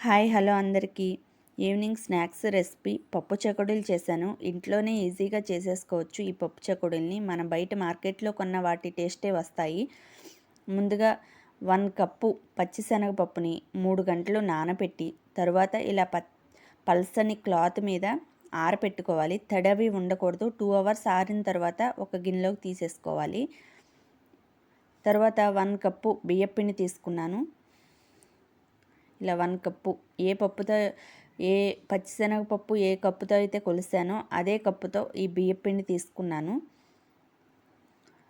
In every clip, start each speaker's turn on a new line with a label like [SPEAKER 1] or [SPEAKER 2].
[SPEAKER 1] Hi hello అందరికీ. Evening snacks recipe పప్పు చకుడీలు చేశాను. ఇంట్లోనే ఈజీగా చేసేసుకోవచ్చు ఈ పప్పు చకుడీల్ని. మన బయట మార్కెట్లో కొన్న వాటి టేస్టే వస్తాయి. ముందుగా వన్ కప్పు పచ్చిశనగపప్పుని మూడు గంటలు నానబెట్టి తరువాత ఇలా ప పల్సని క్లాత్ మీద ఆరపెట్టుకోవాలి. తడవి ఉండకూడదు. టూ అవర్స్ ఆరిన తర్వాత ఒక గిన్నెలోకి తీసేసుకోవాలి. తర్వాత వన్ కప్పు బియ్యపిండి తీసుకున్నాను. ఇలా వన్ కప్పు. ఏ పప్పుతో ఏ పచ్చిశనగపప్పు ఏ కప్పుతో అయితే కొలిసానో అదే కప్పుతో ఈ బియ్యపిండి తీసుకున్నాను.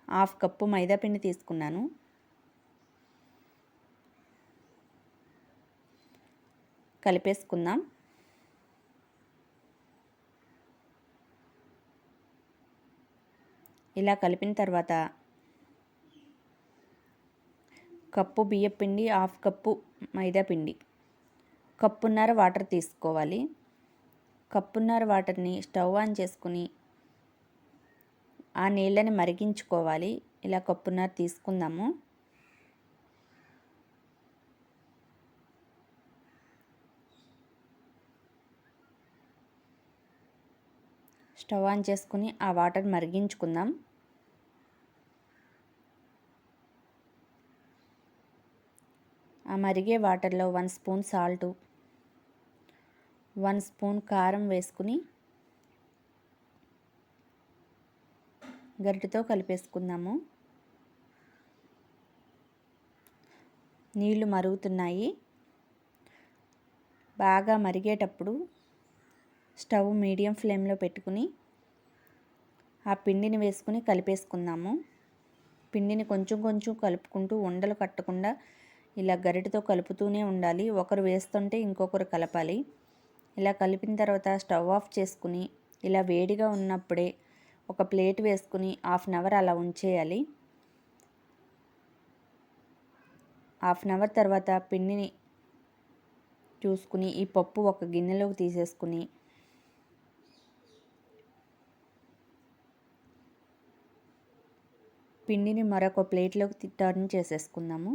[SPEAKER 1] హాఫ్ కప్పు మైదా పిండి తీసుకున్నాను. కలిపేసుకుందాం. ఇలా కలిపిన తర్వాత కప్పు బియ్యపిండి హాఫ్ కప్పు మైదా పిండి. కప్పున్నర వాటర్ తీసుకోవాలి. కప్పున్నర వాటర్ని స్టవ్ ఆన్ చేసుకుని ఆ నీళ్ళని మరిగించుకోవాలి. ఇలా కప్పున్నర తీసుకుందాము. స్టవ్ ఆన్ చేసుకుని ఆ వాటర్ మరిగించుకుందాం. మరిగే వాటర్లో one spoon salt one spoon కారం వేసుకుని గరిటతో కలిపేసుకుందాము. నీళ్ళు మరుగుతున్నాయి. బాగా మరిగేటప్పుడు స్టవ్ మీడియం ఫ్లేమ్లో పెట్టుకుని ఆ పిండిని వేసుకుని కలిపేసుకుందాము. పిండిని కొంచెం కొంచెం కలుపుకుంటూ ఉండలు కట్టకుండా ఇలా గరిటతో కలుపుతూనే ఉండాలి. ఒకరు వేస్తుంటే ఇంకొకరు కలపాలి. ఇలా కలిపిన తర్వాత స్టవ్ ఆఫ్ చేసుకుని ఇలా వేడిగా ఉన్నప్పుడే ఒక ప్లేట్ వేసుకుని హాఫ్ అన్ అవర్ అలా ఉంచేయాలి. హాఫ్ అన్ అవర్ తర్వాత పిండిని చూసుకుని ఈ పప్పు ఒక గిన్నెలోకి తీసేసుకుని పిండిని మరొక ప్లేట్లోకి టర్న్ చేసేసుకుందాము.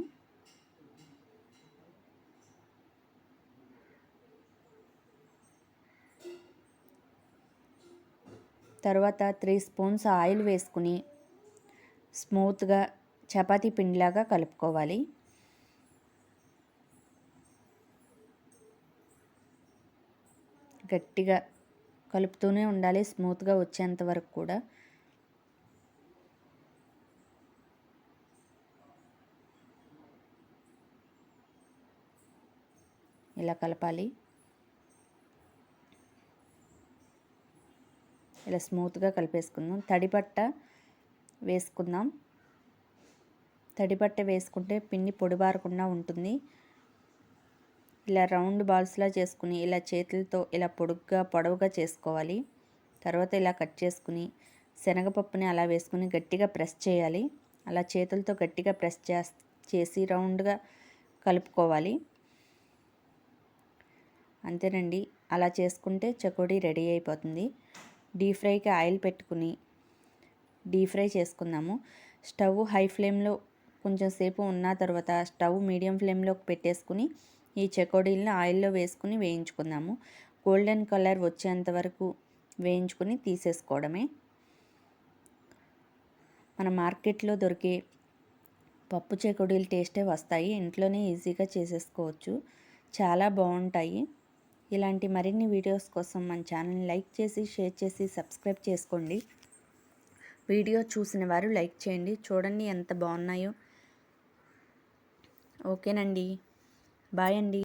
[SPEAKER 1] తర్వాత త్రీ స్పూన్స్ ఆయిల్ వేసుకుని స్మూత్గా చపాతీ పిండిలాగా కలుపుకోవాలి. గట్టిగా కలుపుతూనే ఉండాలి స్మూత్గా వచ్చేంత వరకు కూడా. ఇలా కలపాలి. ఇలా స్మూత్గా కలిపేసుకుందాం. తడిపట్ట వేసుకుందాం. తడిపట్ట వేసుకుంటే పిండి పొడిబారకుండా ఉంటుంది. ఇలా రౌండ్ బాల్స్లా చేసుకుని ఇలా చేతులతో ఇలా పొడుగ్గా పొడవుగా చేసుకోవాలి. తర్వాత ఇలా కట్ చేసుకుని శనగపప్పుని అలా వేసుకుని గట్టిగా ప్రెస్ చేయాలి. అలా చేతులతో గట్టిగా ప్రెస్ చేసి రౌండ్గా కలుపుకోవాలి. అంతేనండి. అలా చేసుకుంటే చకోడీ రెడీ అయిపోతుంది. డీప్ ఫ్రైకి ఆయిల్ పెట్టుకుని డీప్ ఫ్రై చేసుకుందాము. స్టవ్ హై ఫ్లేమ్లో కొంచెం సేపు ఉన్న తర్వాత స్టవ్ మీడియం ఫ్లేమ్లో పెట్టేసుకుని ఈ చెకోడీలను ఆయిల్లో వేసుకుని వేయించుకుందాము. గోల్డెన్ కలర్ వచ్చేంత వరకు వేయించుకుని తీసేసుకోవడమే. మన మార్కెట్లో దొరికే పప్పు చెకోడీలు టేస్టే వస్తాయి. ఇంట్లోనే ఈజీగా చేసేసుకోవచ్చు. చాలా బాగుంటాయి. ఇలాంటి మరిన్ని వీడియోస్ కోసం మన ఛానల్ని లైక్ చేసి షేర్ చేసి సబ్స్క్రైబ్ చేసుకోండి. వీడియో చూసిన వారు లైక్ చేయండి. చూడండి ఎంత బాగున్నాయో. ఓకేనండి. బాయ్ అండి.